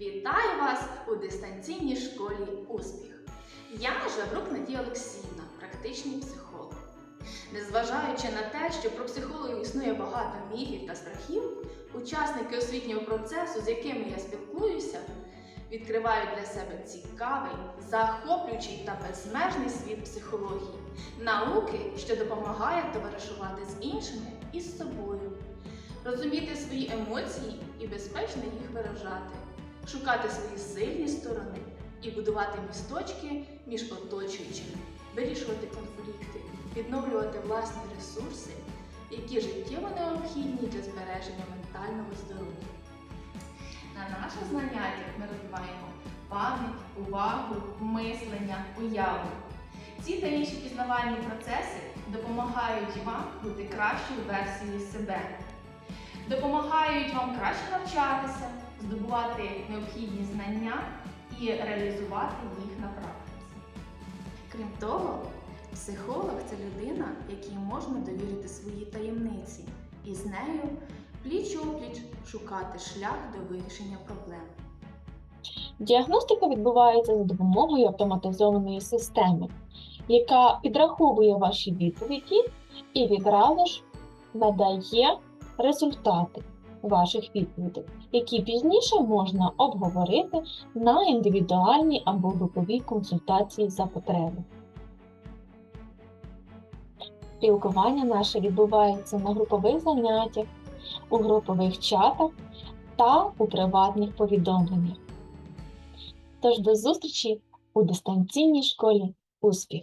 Вітаю вас у дистанційній школі Успіх. Я Жаврук Надія Олексіївна, практичний психолог. Незважаючи на те, що про психологів існує багато міфів та страхів, учасники освітнього процесу, з якими я спілкуюся, відкривають для себе цікавий, захоплюючий та безмежний світ психології, науки, що допомагає товаришувати з іншими і з собою, розуміти свої емоції і безпечно їх виражати, шукати свої сильні сторони і будувати місточки між оточуючими, вирішувати конфлікти, відновлювати власні ресурси, які життєво необхідні для збереження ментального здоров'я. На наших заняттях ми розвиваємо пам'ять, увагу, мислення, уяву. Ці та інші пізнавальні процеси допомагають вам бути кращою версією себе, допомагають вам краще навчатися, здобувати необхідні знання і реалізувати їх на практиці. Крім того, психолог це людина, якій можна довірити свої таємниці, і з нею пліч-опліч шукати шлях до вирішення проблем. Діагностика відбувається за допомогою автоматизованої системи, яка підраховує ваші відповіді і відразу ж надає результати ваших відповідей, які пізніше можна обговорити на індивідуальній або груповій консультації за потреби. Спілкування наше відбувається на групових заняттях, у групових чатах та у приватних повідомленнях. Тож до зустрічі у дистанційній школі успіх!